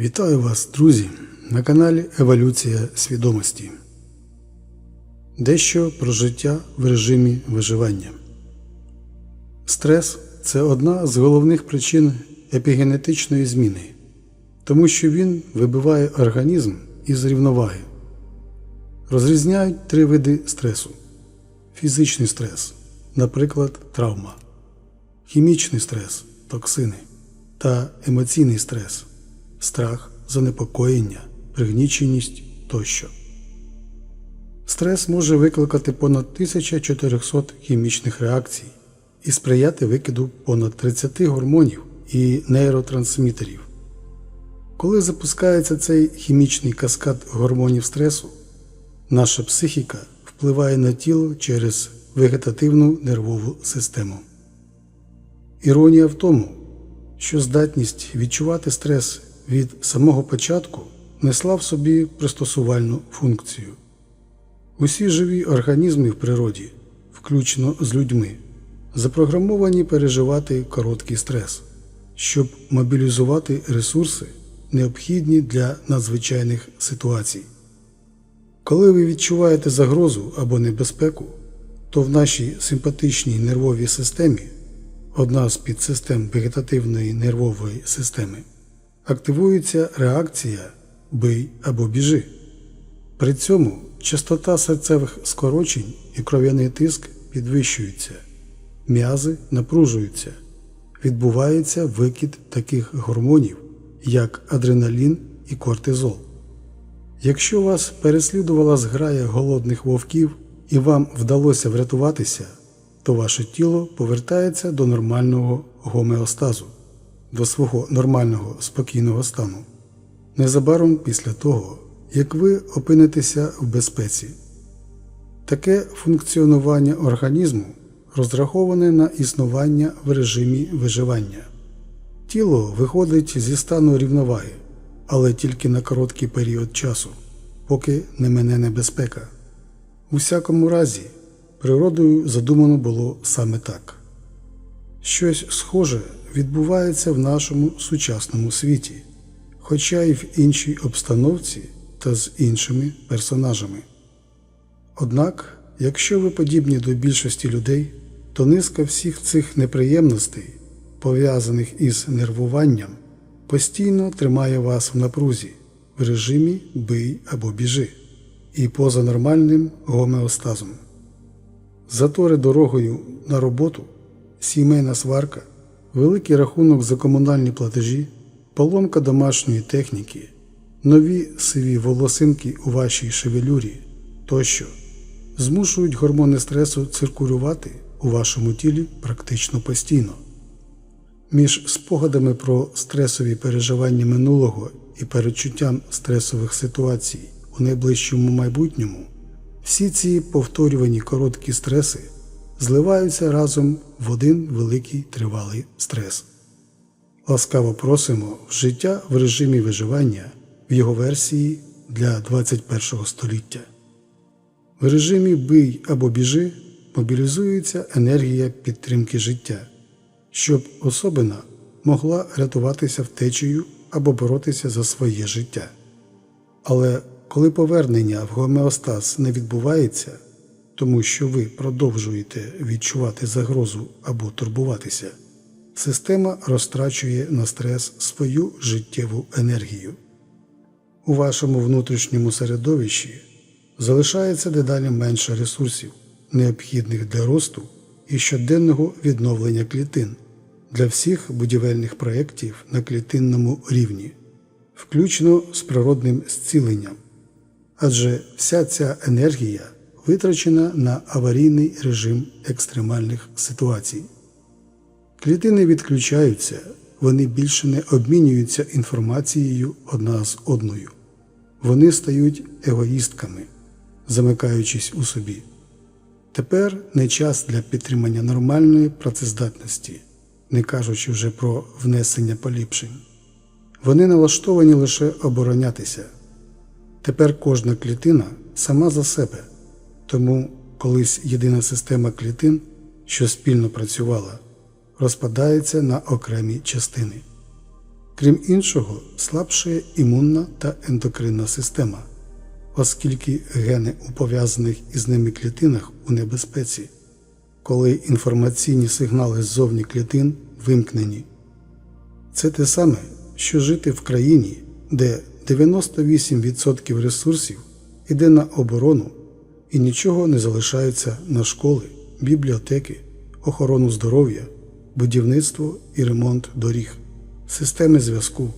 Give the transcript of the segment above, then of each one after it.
Вітаю вас, друзі, на каналі Еволюція свідомості. Дещо про життя в режимі виживання. Стрес це одна з головних причин епігенетичної зміни, тому що він вибиває організм із рівноваги. Розрізняють три види стресу: фізичний стрес, наприклад, травма, хімічний стрес, токсини та емоційний стрес страх, занепокоєння, пригніченість тощо. Стрес може викликати понад 1400 хімічних реакцій і сприяти викиду понад 30 гормонів і нейротрансмітерів. Коли запускається цей хімічний каскад гормонів стресу, наша психіка впливає на тіло через вегетативну нервову систему. Іронія в тому, що здатність відчувати стрес від самого початку несла в собі пристосувальну функцію. Усі живі організми в природі, включно з людьми, запрограмовані переживати короткий стрес, щоб мобілізувати ресурси, необхідні для надзвичайних ситуацій. Коли ви відчуваєте загрозу або небезпеку, то в нашій симпатичній нервовій системі одна з підсистем вегетативної нервової системи активується реакція бий або біжи. При цьому частота серцевих скорочень і кров'яний тиск підвищуються, м'язи напружуються, відбувається викид таких гормонів, як адреналін і кортизол. Якщо вас переслідувала зграя голодних вовків і вам вдалося врятуватися, то ваше тіло повертається до нормального гомеостазу до свого нормального спокійного стану незабаром після того, як ви опинитеся в безпеці. Таке функціонування організму розраховане на існування в режимі виживання. Тіло виходить зі стану рівноваги, але тільки на короткий період часу, поки не мене небезпека. У всякому разі, природою задумано було саме так. Щось схоже відбувається в нашому сучасному світі, хоча й в іншій обстановці та з іншими персонажами. Однак, якщо ви подібні до більшості людей, то низка всіх цих неприємностей, пов'язаних із нервуванням, постійно тримає вас в напрузі в режимі бий або біжи і поза нормальним гомеостазом. Затори дорогою на роботу, сімейна сварка, великий рахунок за комунальні платежі, поломка домашньої техніки, нові сиві волосинки у вашій шевелюрі тощо змушують гормони стресу циркулювати у вашому тілі практично постійно. Між спогадами про стресові переживання минулого і передчуттям стресових ситуацій у найближчому майбутньому всі ці повторювані короткі стреси зливаються разом в один великий тривалий стрес. Ласкаво просимо в життя в режимі виживання в його версії для 21 століття. В режимі бий або біжи мобілізується енергія підтримки життя, щоб особина могла рятуватися втечею або боротися за своє життя. Але коли повернення в гомеостаз не відбувається, тому що ви продовжуєте відчувати загрозу або турбуватися, система розтрачує на стрес свою життєву енергію. У вашому внутрішньому середовищі залишається дедалі менше ресурсів, необхідних для росту і щоденного відновлення клітин для всіх будівельних проєктів на клітинному рівні, включно з природним зціленням. Адже вся ця енергія витрачена на аварійний режим екстремальних ситуацій. Клітини відключаються, вони більше не обмінюються інформацією одна з одною. Вони стають егоїстками, замикаючись у собі. Тепер не час для підтримання нормальної працездатності, не кажучи вже про внесення поліпшень. Вони налаштовані лише оборонятися. Тепер кожна клітина сама за себе, тому колись єдина система клітин, що спільно працювала, розпадається на окремі частини. Крім іншого, слабшає імунна та ендокринна система, оскільки гени у пов'язаних із ними клітинах у небезпеці, коли інформаційні сигнали ззовні клітин вимкнені. Це те саме, що жити в країні, де 98% ресурсів іде на оборону і нічого не залишається на школи, бібліотеки, охорону здоров'я, будівництво і ремонт доріг, системи зв'язку,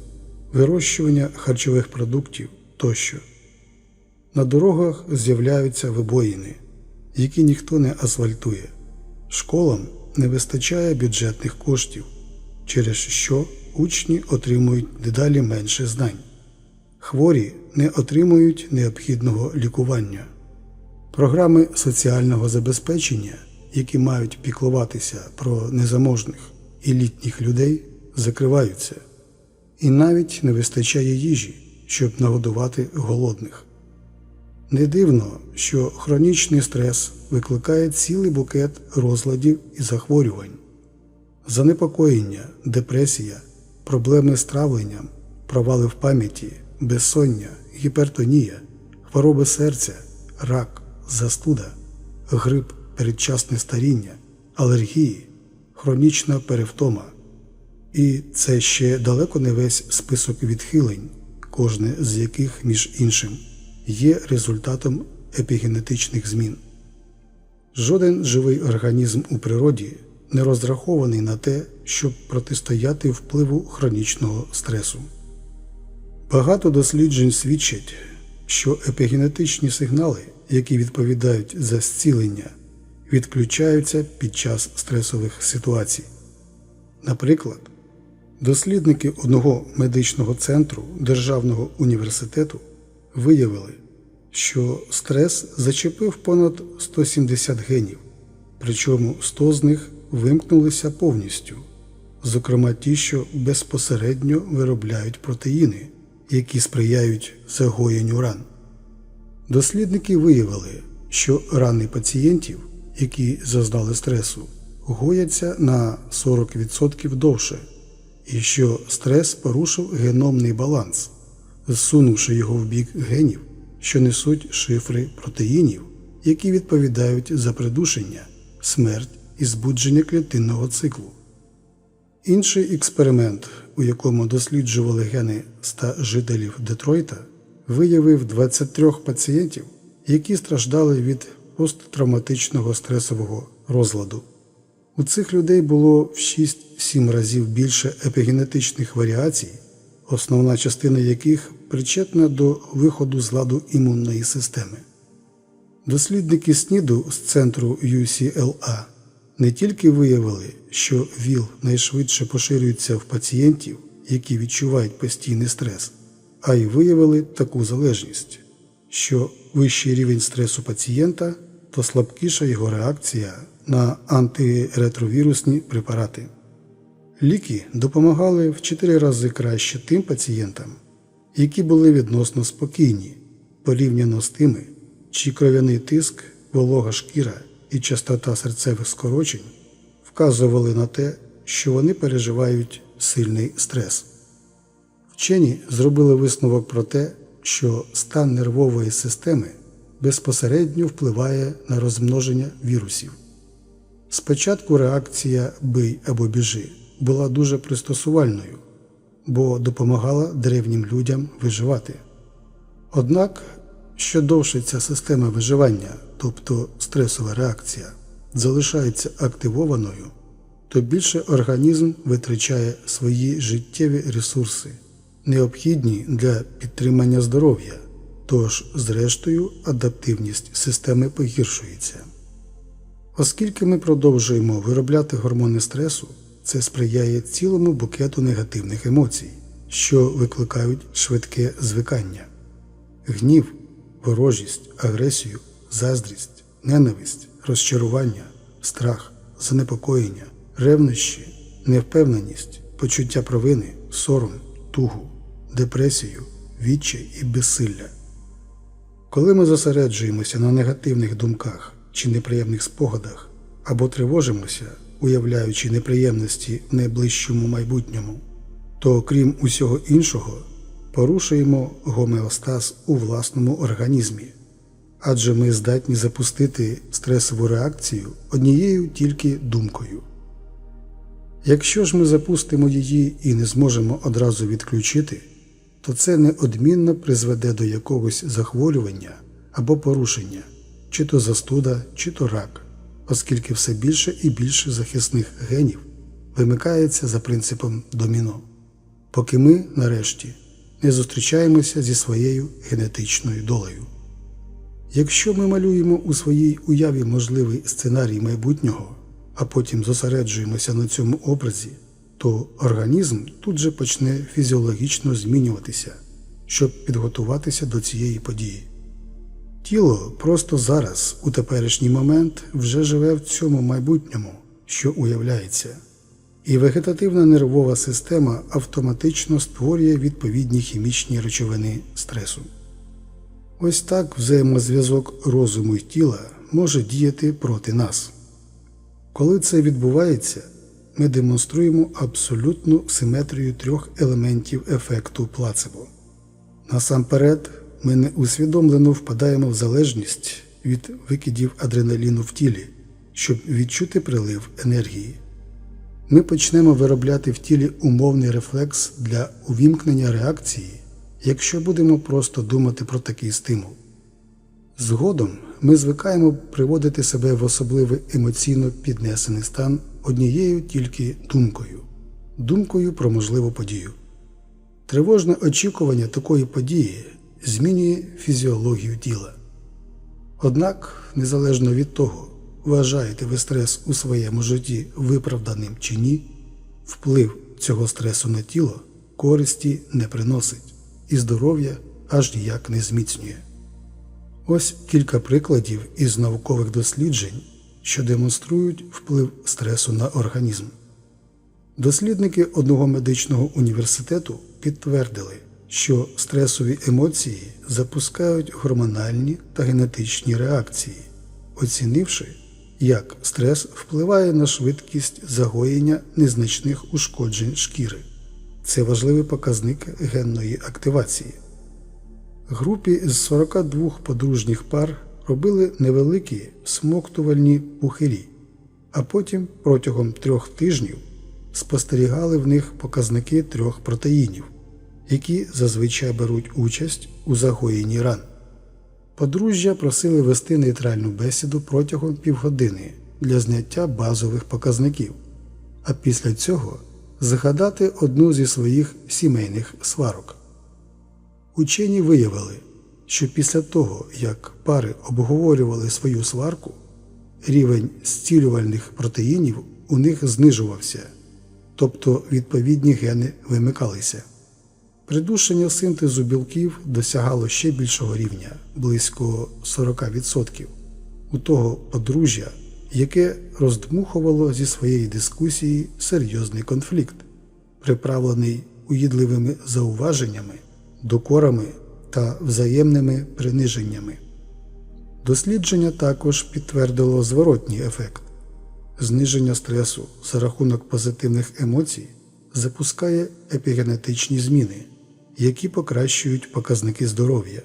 вирощування харчових продуктів тощо. На дорогах з'являються вибоїни, які ніхто не асфальтує. Школам не вистачає бюджетних коштів, через що учні отримують дедалі менше знань. Хворі не отримують необхідного лікування. Програми соціального забезпечення, які мають піклуватися про незаможних і літніх людей, закриваються, і навіть не вистачає їжі, щоб нагодувати голодних. Не дивно, що хронічний стрес викликає цілий букет розладів і захворювань, занепокоєння, депресія, проблеми з травленням, провали в пам'яті, безсоння, гіпертонія, хвороби серця, рак, застуда, грип, передчасне старіння, алергії, хронічна перевтома. І це ще далеко не весь список відхилень, кожне з яких, між іншим, є результатом епігенетичних змін. Жоден живий організм у природі не розрахований на те, щоб протистояти впливу хронічного стресу. Багато досліджень свідчать, що епігенетичні сигнали, які відповідають за зцілення, відключаються під час стресових ситуацій. Наприклад, дослідники одного медичного центру Державного університету виявили, що стрес зачепив понад 170 генів, причому 100 з них вимкнулися повністю, зокрема ті, що безпосередньо виробляють протеїни, які сприяють загоєнню ран. Дослідники виявили, що рани пацієнтів, які зазнали стресу, гояться на 40% довше, і що стрес порушив геномний баланс, зсунувши його в бік генів, що несуть шифри протеїнів, які відповідають за придушення, смерть і збудження клітинного циклу. Інший експеримент, у якому досліджували гени 100 жителів Детройта, виявив 23 пацієнтів, які страждали від посттравматичного стресового розладу. У цих людей було в 6-7 разів більше епігенетичних варіацій, основна частина яких причетна до виходу з ладу імунної системи. Дослідники СНІДу з центру UCLA не тільки виявили, що ВІЛ найшвидше поширюється в пацієнтів, які відчувають постійний стрес, а й виявили таку залежність, що вищий рівень стресу пацієнта, то слабкіша його реакція на антиретровірусні препарати. Ліки допомагали в 4 рази краще тим пацієнтам, які були відносно спокійні, порівняно з тими, чий кров'яний тиск, волога шкіра і частота серцевих скорочень вказували на те, що вони переживають сильний стрес. Вчені зробили висновок про те, що стан нервової системи безпосередньо впливає на розмноження вірусів. Спочатку реакція бий або біжи була дуже пристосувальною, бо допомагала древнім людям виживати. Однак, що довше ця система виживання, тобто стресова реакція, залишається активованою, то більше організм витрачає свої життєві ресурси, необхідні для підтримання здоров'я, тож, зрештою, адаптивність системи погіршується. Оскільки ми продовжуємо виробляти гормони стресу, це сприяє цілому букету негативних емоцій, що викликають швидке звикання, гнів, ворожість, агресію, заздрість, ненависть, розчарування, страх, занепокоєння, ревнощі, невпевненість, почуття провини, сором, тугу, депресію, відчай і безсилля. Коли ми зосереджуємося на негативних думках чи неприємних спогадах або тривожимося, уявляючи неприємності в найближчому майбутньому, то крім усього іншого, порушуємо гомеостаз у власному організмі, адже ми здатні запустити стресову реакцію однією тільки думкою. Якщо ж ми запустимо її і не зможемо одразу відключити, то це неодмінно призведе до якогось захворювання або порушення, чи то застуда, чи то рак, оскільки все більше і більше захисних генів вимикається за принципом доміно, поки ми, нарешті, не зустрічаємося зі своєю генетичною долею. Якщо ми малюємо у своїй уяві можливий сценарій майбутнього, а потім зосереджуємося на цьому образі, то організм тут же почне фізіологічно змінюватися, щоб підготуватися до цієї події. Тіло просто зараз, у теперішній момент, вже живе в цьому майбутньому, що уявляється, і вегетативна нервова система автоматично створює відповідні хімічні речовини стресу. Ось так взаємозв'язок розуму й тіла може діяти проти нас. Коли це відбувається, ми демонструємо абсолютну симетрію трьох елементів ефекту плацебо. Насамперед, ми неусвідомлено впадаємо в залежність від викидів адреналіну в тілі, щоб відчути прилив енергії. Ми почнемо виробляти в тілі умовний рефлекс для увімкнення реакції, якщо будемо просто думати про такий стимул. Згодом ми звикаємо приводити себе в особливий емоційно піднесений стан однією тільки думкою думкою про можливу подію. Тривожне очікування такої події змінює фізіологію тіла. Однак, незалежно від того, вважаєте ви стрес у своєму житті виправданим чи ні, вплив цього стресу на тіло користі не приносить і здоров'я аж ніяк не зміцнює. Ось кілька прикладів із наукових досліджень, що демонструють вплив стресу на організм. Дослідники одного медичного університету підтвердили, що стресові емоції запускають гормональні та генетичні реакції, оцінивши, як стрес впливає на швидкість загоєння незначних ушкоджень шкіри. Це важливий показник генної активації. Групі з 42 подружніх пар робили невеликі смоктувальні пухирі, а потім протягом трьох тижнів спостерігали в них показники трьох протеїнів, які зазвичай беруть участь у загоєнні ран. Подружжя просили вести нейтральну бесіду протягом півгодини для зняття базових показників, а після цього згадати одну зі своїх сімейних сварок. Учені виявили, що після того, як пари обговорювали свою сварку, рівень зцілювальних протеїнів у них знижувався, тобто відповідні гени вимикалися. Придушення синтезу білків досягало ще більшого рівня близько 40% у того подружжя, яке роздмухувало зі своєї дискусії серйозний конфлікт, приправлений уїдливими зауваженнями докорами та взаємними приниженнями. Дослідження також підтвердило зворотній ефект. Зниження стресу за рахунок позитивних емоцій запускає епігенетичні зміни, які покращують показники здоров'я.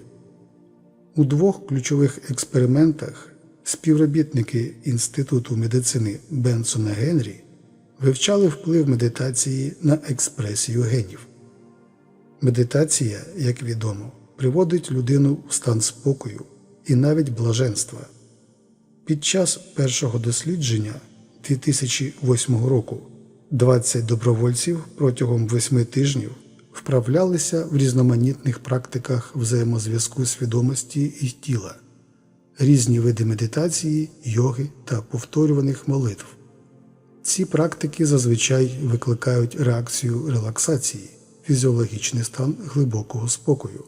У двох ключових експериментах співробітники Інституту медицини Бенсона Генрі вивчали вплив медитації на експресію генів. Медитація, як відомо, приводить людину в стан спокою і навіть блаженства. Під час першого дослідження 2008 року 20 добровольців протягом 8 тижнів вправлялися в різноманітних практиках взаємозв'язку свідомості і тіла, різні види медитації, йоги та повторюваних молитв. Ці практики зазвичай викликають реакцію релаксації фізіологічний стан глибокого спокою.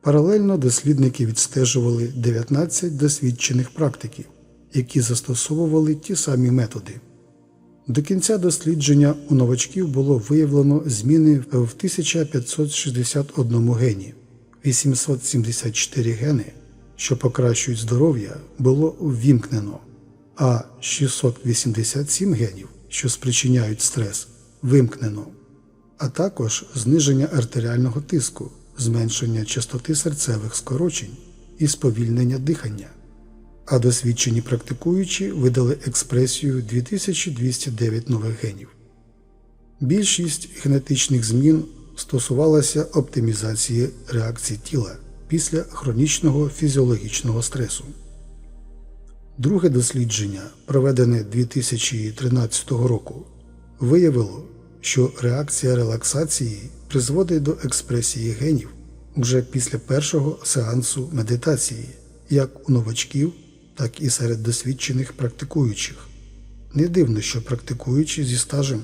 Паралельно дослідники відстежували 19 досвідчених практиків, які застосовували ті самі методи. До кінця дослідження у новачків було виявлено зміни в 1561 гені, 874 гени, що покращують здоров'я, було ввімкнено, а 687 генів, що спричиняють стрес, вимкнено. а також зниження артеріального тиску, зменшення частоти серцевих скорочень і сповільнення дихання. А досвідчені практикуючі видали експресію 2209 нових генів. Більшість генетичних змін стосувалася оптимізації реакцій тіла після хронічного фізіологічного стресу. Друге дослідження, проведене 2013 року, виявило, що реакція релаксації призводить до експресії генів уже після першого сеансу медитації, як у новачків, так і серед досвідчених практикуючих. Не дивно, що практикуючі зі стажем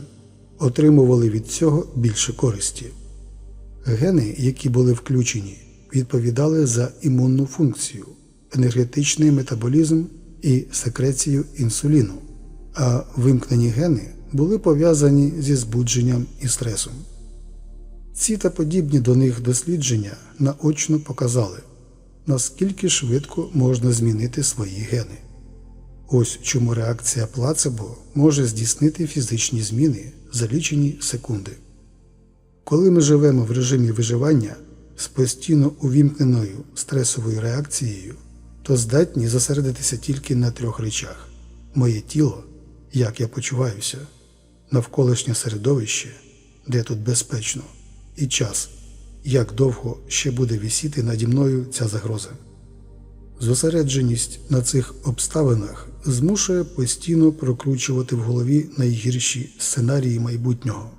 отримували від цього більше користі. Гени, які були включені, відповідали за імунну функцію, енергетичний метаболізм і секрецію інсуліну, а вимкнені гени були пов'язані зі збудженням і стресом. Ці та подібні до них дослідження наочно показали, наскільки швидко можна змінити свої гени. Ось чому реакція плацебо може здійснити фізичні зміни за лічені секунди. Коли ми живемо в режимі виживання з постійно увімкненою стресовою реакцією, то здатні зосередитися тільки на трьох речах: моє тіло, як я почуваюся, навколишнє середовище, де тут безпечно, і час, як довго ще буде висіти наді мною ця загроза. Зосередженість на цих обставинах змушує постійно прокручувати в голові найгірші сценарії майбутнього,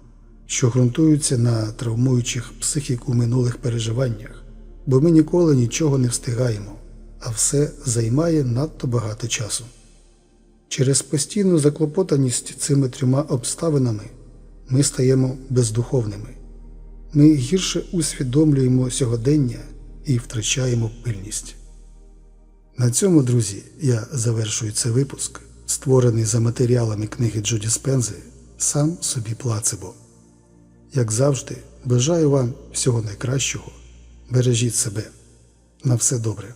що ґрунтуються на травмуючих психіку минулих переживаннях, бо ми ніколи нічого не встигаємо, а все займає надто багато часу. Через постійну заклопотаність цими трьома обставинами ми стаємо бездуховними, ми гірше усвідомлюємо сьогодення і втрачаємо пильність. На цьому, друзі, я завершую цей випуск, створений за матеріалами книги Джуді Спензи Сам собі плацебо. Як завжди, бажаю вам всього найкращого. Бережіть себе. На все добре.